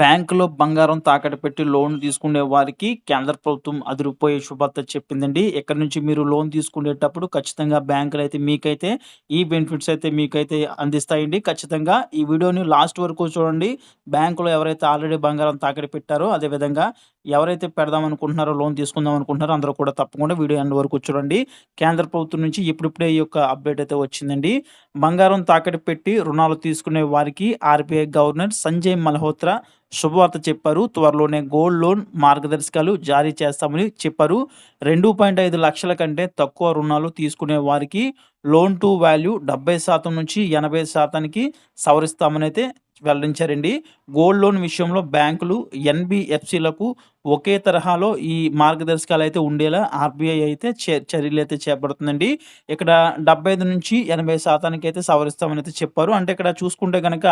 బ్యాంకులో బంగారం తాకట్టు పెట్టి లోన్ తీసుకునే వారికి కేంద్ర ప్రభుత్వం అదిరిపోయే శుభార్త చెప్పిందండి. ఎక్కడి నుంచి మీరు లోన్ తీసుకునేటప్పుడు ఖచ్చితంగా బ్యాంకులు అయితే మీకైతే ఈ బెనిఫిట్స్ అయితే మీకైతే అందిస్తాయండి. ఖచ్చితంగా ఈ వీడియోని లాస్ట్ వరకు చూడండి. బ్యాంకులో ఎవరైతే ఆల్రెడీ బంగారం తాకట్టు పెట్టారో అదేవిధంగా ఎవరైతే పెడదాం అనుకుంటున్నారో లోన్ తీసుకుందాం అనుకుంటున్నారో అందరూ కూడా తప్పకుండా వీడియో ఎండ్ వరకు చూడండి. కేంద్ర ప్రభుత్వం నుంచి ఇప్పుడిప్పుడే ఈ యొక్క అప్డేట్ అయితే వచ్చిందండి. బంగారం తాకట్టు పెట్టి రుణాలు తీసుకునే వారికి ఆర్‌బీఐ గవర్నర్ సంజయ్ మల్హోత్రా శుభవార్త చెప్పారు. త్వరలోనే గోల్డ్ లోన్ మార్గదర్శకాలు జారీ చేస్తామని చెప్పారు. 2.5 లక్షల కంటే తక్కువ రుణాలు తీసుకునే వారికి లోన్ టు వాల్యూ 70% నుంచి 80%కి సవరిస్తామనైతే వెల్లడించారండి. గోల్డ్ లోన్ విషయంలో బ్యాంకులు, ఎన్బిఎఫ్సిలకు ఒకే తరహాలో ఈ మార్గదర్శకాలు అయితే ఉండేలా ఆర్‌బీఐ అయితే చర్యలు అయితే చేపడుతుందండి. ఇక్కడ 75 నుంచి 80% అయితే సవరిస్తామనైతే చెప్పారు. అంటే ఇక్కడ చూసుకుంటే కనుక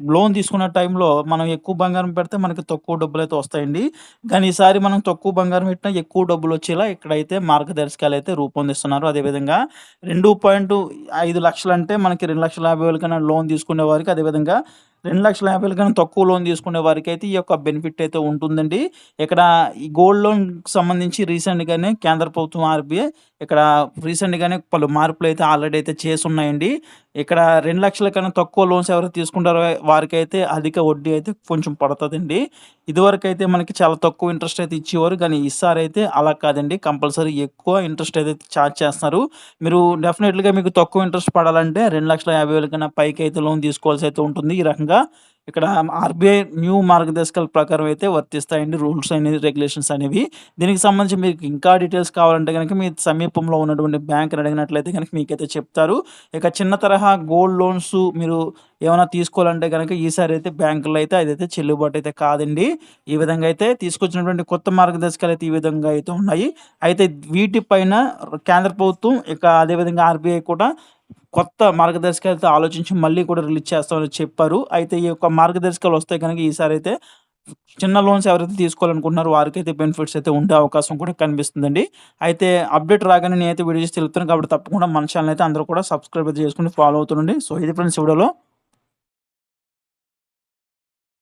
లోన్ తీసుకున్న టైంలో మనం ఎక్కువ బంగారం పెడితే మనకి తక్కువ డబ్బులు అయితే వస్తాయండి. కానీ ఈసారి మనం తక్కువ బంగారం పెట్టినా ఎక్కువ డబ్బులు వచ్చేలా ఇక్కడైతే అయితే రూపొందిస్తున్నారు. అదేవిధంగా 2.5 లక్షలంటే మనకి 2,50,000 కన్నా లోన్ తీసుకునే వారికి అదేవిధంగా 2,50,000 కన్నా తక్కువ లోన్ తీసుకునే వారికైతే ఈ యొక్క బెనిఫిట్ అయితే ఉంటుందండి. ఇక్కడ ఈ గోల్డ్ లోన్‌కి సంబంధించి రీసెంట్‌గానే కేంద్ర ప్రభుత్వం ఆర్‌బీఐ ఇక్కడ రీసెంట్‌గానే పలు మార్పులు అయితే ఆల్రెడీ అయితే చేస్తున్నాయండి ఇక్కడ రెండు లక్షల కన్నా తక్కువ లోన్స్ ఎవరైతే తీసుకుంటారో వారికైతే అధిక వడ్డీ అయితే కొంచెం పడతదండి. ఇదివరకైతే మనకి చాలా తక్కువ ఇంట్రెస్ట్ అయితే ఇచ్చేవారు. కానీ ఈసారైతే అలా కాదండి. కంపల్సరీ ఎక్కువ ఇంట్రెస్ట్ అయితే చార్జ్ చేస్తున్నారు. మీరు డెఫినెట్‌లీగా మీకు తక్కువ ఇంట్రెస్ట్ పడాలంటే 2,50,000 కన్నా అయితే లోన్ తీసుకోవాల్సి అయితే ఉంటుంది. ఈ రకంగా ఇక్కడ ఆర్‌బీఐ న్యూ మార్గదర్శకాల ప్రకారం అయితే వర్తిస్తాయండి రూల్స్ అనేవి, రెగ్యులేషన్స్ అనేవి. దీనికి సంబంధించి మీకు ఇంకా డీటెయిల్స్ కావాలంటే కనుక మీ సమీపంలో ఉన్నటువంటి బ్యాంక్‌ని అడిగినట్లయితే గనక మీకైతే చెప్తారు. ఇక చిన్న తరహా గోల్డ్ లోన్స్ మీరు ఏమైనా తీసుకోవాలంటే కనుక ఈసారి అయితే బ్యాంకులో అయితే అదైతే చెల్లుబాటు అయితే కాదండి. ఈ విధంగా అయితే తీసుకొచ్చినటువంటి కొత్త మార్గదర్శకాలు అయితే ఈ విధంగా అయితే ఉన్నాయి. అయితే వీటిపైన కేంద్ర ప్రభుత్వం ఇక అదేవిధంగా ఆర్‌బీఐ కూడా కొత్త మార్గదర్శకాలతో ఆలోచించి మళ్ళీ కూడా రిలీజ్ చేస్తామని చెప్పారు. అయితే ఈ యొక్క మార్గదర్శకాలు వస్తే కనుక ఈసారి అయితే చిన్న లోన్స్ ఎవరైతే తీసుకోవాలనుకుంటున్నారో వారికైతే బెనిఫిట్స్ అయితే ఉండే అవకాశం కూడా కనిపిస్తుందండి. అయితే అప్డేట్ రాగానే నేనైతే వీడియో చేసి తెలుపుతాను కాబట్టి తప్పకుండా మన ఛానల్ అయితే అందరూ కూడా సబ్స్క్రైబ్ అయితే ఫాలో అవుతుండండి. సో ఇది ఫ్రెండ్స్ వీడియోలో